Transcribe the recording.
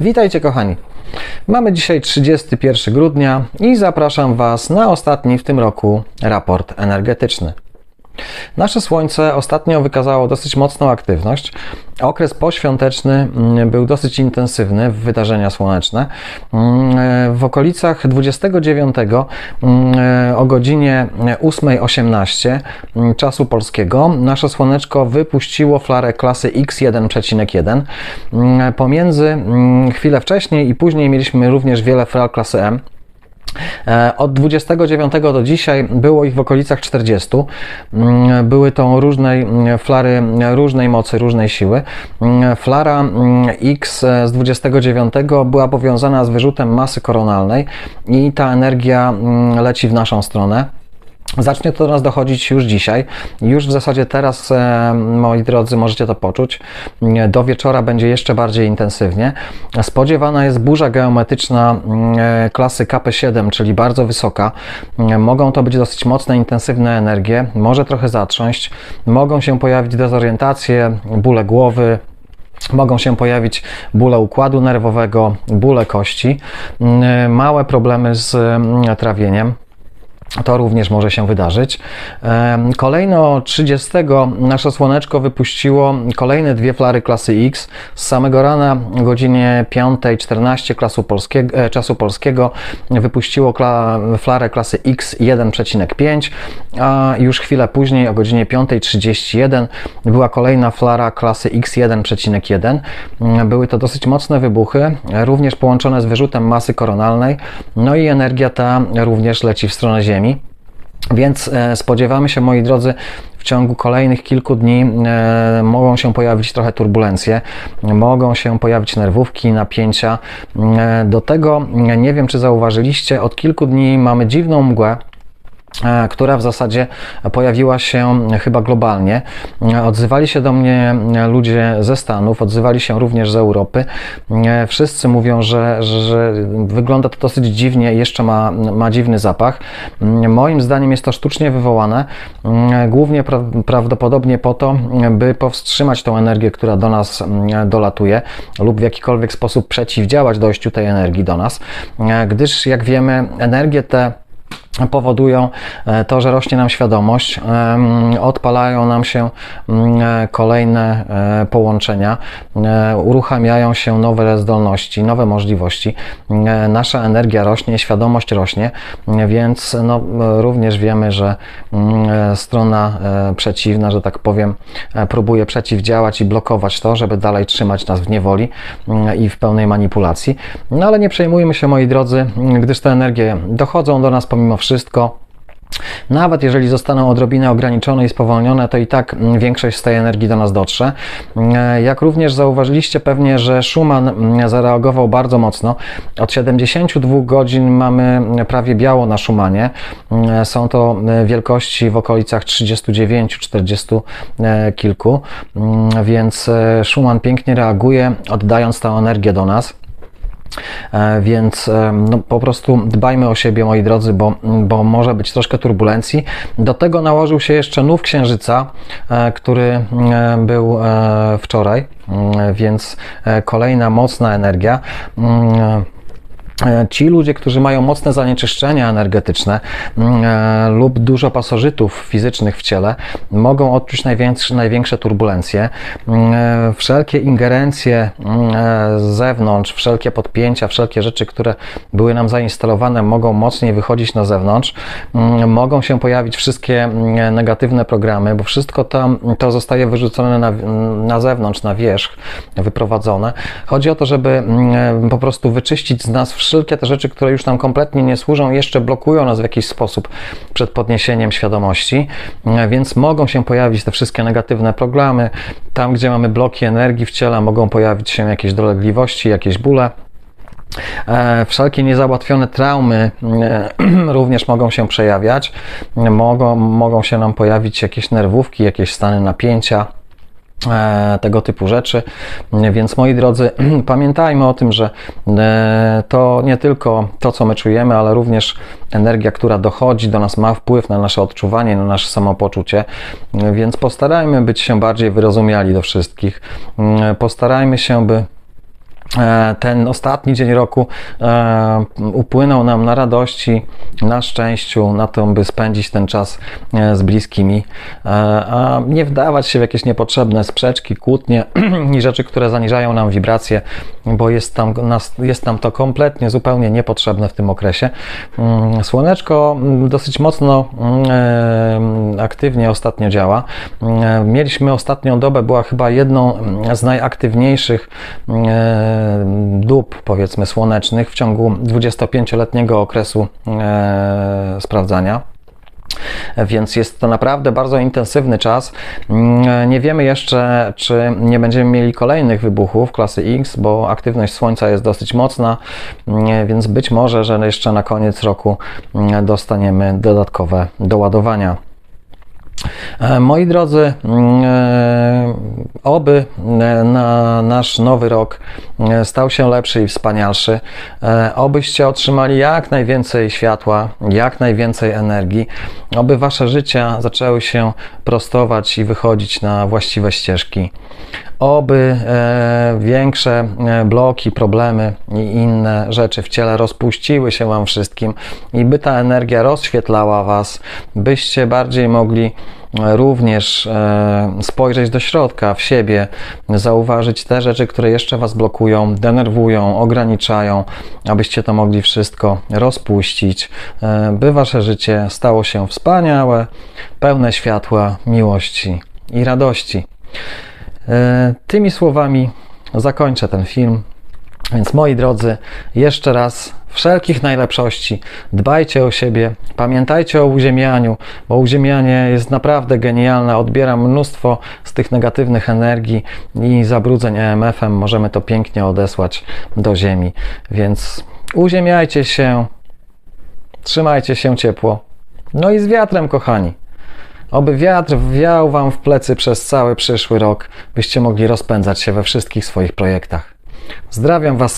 Witajcie kochani. Mamy dzisiaj 31 grudnia i zapraszam Was na ostatni w tym roku raport energetyczny. Nasze Słońce ostatnio wykazało dosyć mocną aktywność. Okres poświąteczny mm, był dosyć intensywny w wydarzenia słoneczne. Mm, W okolicach 29 mm, o godzinie 8.18 mm, czasu polskiego nasze Słoneczko wypuściło flarę klasy X1,1. Mm, Pomiędzy chwilę wcześniej i później mieliśmy również wiele flar klasy M. E, Od 29 do dzisiaj było ich w okolicach 40. Mm, Były to różnej mm, flary, mm, różnej mocy, różnej siły. Flara X z 29 była powiązana z wyrzutem masy koronalnej i ta energia leci w naszą stronę. Zacznie to do nas dochodzić już dzisiaj. Już w zasadzie teraz, e, moi drodzy, możecie to poczuć. Do wieczora będzie jeszcze bardziej intensywnie. Spodziewana jest burza geometryczna mm, e, klasy KP7, czyli bardzo wysoka. Mogą to być dosyć mocne, intensywne energie. Może trochę zatrząść. Mogą się pojawić dezorientacje, bóle głowy, Mogą się pojawić bóle układu nerwowego, bóle kości, mm, małe problemy z mm, trawieniem. To również może się wydarzyć. Kolejno 30 nasze słoneczko wypuściło kolejne dwie flary klasy X. Z samego rana o godzinie 5.14 klasu polskiego, e, czasu polskiego wypuściło kla, flarę klasy X1,5, a już chwilę później o godzinie 5.31 była kolejna flara klasy X1,1. Były to dosyć mocne wybuchy, również połączone z wyrzutem masy koronalnej, no i energia ta również leci w stronę Ziemi. Więc e, spodziewamy się, moi drodzy, w ciągu kolejnych kilku dni e, mogą się pojawić trochę turbulencje, mogą się pojawić nerwówki, napięcia. E, do tego, nie wiem czy zauważyliście, od kilku dni mamy dziwną mgłę, która w zasadzie pojawiła się chyba globalnie. E, Odzywali się do mnie e, ludzie ze Stanów, odzywali się również z Europy. E, Wszyscy mówią, że, że, wygląda to dosyć dziwnie, jeszcze ma, ma dziwny zapach. Moim zdaniem jest to sztucznie wywołane, głównie pra, prawdopodobnie po to, by powstrzymać tą energię, która do nas dolatuje lub w jakikolwiek sposób przeciwdziałać dojściu tej energii do nas, E, gdyż jak wiemy, energię te powodują e, to, że rośnie nam świadomość, odpalają nam się e, kolejne e, połączenia, uruchamiają się nowe zdolności, nowe możliwości. Nasza energia rośnie, świadomość rośnie, więc no, również wiemy, że strona przeciwna, że tak powiem, próbuje przeciwdziałać i blokować to, żeby dalej trzymać nas w niewoli i w pełnej manipulacji. No ale nie przejmujmy się, moi drodzy, gdyż te energie dochodzą do nas pomimo wszystko. Nawet jeżeli zostaną odrobinę ograniczone i spowolnione, to i tak mm, większość z tej energii do nas dotrze. Mm, Jak również zauważyliście pewnie, że Schumann mm, zareagował bardzo mocno. Od 72 godzin mamy prawie biało na Schumanie. Są to wielkości w okolicach 39, 40 e, kilku, więc e, Schumann pięknie reaguje, oddając tę energię do nas. E, Więc e, no, po prostu dbajmy o siebie, moi drodzy, bo, bo może być troszkę turbulencji. Do tego nałożył się jeszcze nów księżyca, e, który był wczoraj, Mm, więc kolejna mocna energia. E, Ci ludzie, którzy mają mocne zanieczyszczenia energetyczne mm, e, lub dużo pasożytów fizycznych w ciele, mogą odczuć największe, największe turbulencje. Mm, e, Wszelkie ingerencje mm, z zewnątrz, wszelkie podpięcia, wszelkie rzeczy, które były nam zainstalowane, mogą mocniej wychodzić na zewnątrz. Mogą się pojawić wszystkie negatywne programy, bo wszystko tam to zostaje wyrzucone na, na zewnątrz, na wierzch, wyprowadzone. Chodzi o to, żeby po prostu wyczyścić z nas wszelkie te rzeczy, które już nam kompletnie nie służą, jeszcze blokują nas w jakiś sposób przed podniesieniem świadomości, Mm, więc mogą się pojawić te wszystkie negatywne programy. Tam, gdzie mamy bloki energii w ciele, mogą pojawić się jakieś dolegliwości, jakieś bóle. E, Wszelkie niezałatwione traumy e, również mogą się przejawiać. Mogą, mogą się nam pojawić jakieś nerwówki, jakieś stany napięcia e, tego typu rzeczy. Więc moi drodzy, pamiętajmy o tym, że e, to nie tylko to, co my czujemy, ale również energia, która dochodzi do nas, ma wpływ na nasze odczuwanie, na nasze samopoczucie. Więc postarajmy być się bardziej wyrozumiali do wszystkich. Postarajmy się, by e, ten ostatni dzień roku e, upłynął nam na radości, na szczęściu, na to, by spędzić ten czas e, z bliskimi, e, a nie wdawać się w jakieś niepotrzebne sprzeczki, kłótnie i rzeczy, które zaniżają nam wibracje, bo jest tam, jest nam to kompletnie, zupełnie niepotrzebne w tym okresie. Mm, Słoneczko dosyć mocno mm, e, aktywnie ostatnio działa. Mm, Mieliśmy ostatnią dobę, była chyba jedną z najaktywniejszych e, dób, powiedzmy, słonecznych w ciągu 25-letniego okresu e, sprawdzania. Więc jest to naprawdę bardzo intensywny czas. Mm, Nie wiemy jeszcze, czy nie będziemy mieli kolejnych wybuchów klasy X, bo aktywność Słońca jest dosyć mocna, mm, więc być może, że jeszcze na koniec roku mm, dostaniemy dodatkowe doładowania. E, Moi drodzy, mm, e, oby e, na nasz nowy rok stał się lepszy i wspanialszy. Obyście otrzymali jak najwięcej światła, jak najwięcej energii. Oby wasze życia zaczęły się prostować i wychodzić na właściwe ścieżki. Oby e, większe e, bloki, problemy i inne rzeczy w ciele rozpuściły się Wam wszystkim i by ta energia rozświetlała Was, byście bardziej mogli e, również spojrzeć do środka, w siebie, zauważyć te rzeczy, które jeszcze Was blokują, denerwują, ograniczają, abyście to mogli wszystko rozpuścić, by Wasze życie stało się wspaniałe, pełne światła, miłości i radości. E, Tymi słowami zakończę ten film. Więc moi drodzy, jeszcze raz wszelkich najlepszości. Dbajcie o siebie, pamiętajcie o uziemianiu, bo uziemianie jest naprawdę genialne. Odbiera mnóstwo z tych negatywnych energii i zabrudzeń EMF-em. Możemy to pięknie odesłać do Ziemi. Więc uziemiajcie się, trzymajcie się ciepło. No i z wiatrem, kochani. Oby wiatr wiał Wam w plecy przez cały przyszły rok, byście mogli rozpędzać się we wszystkich swoich projektach. Pozdrawiam Was serdecznie.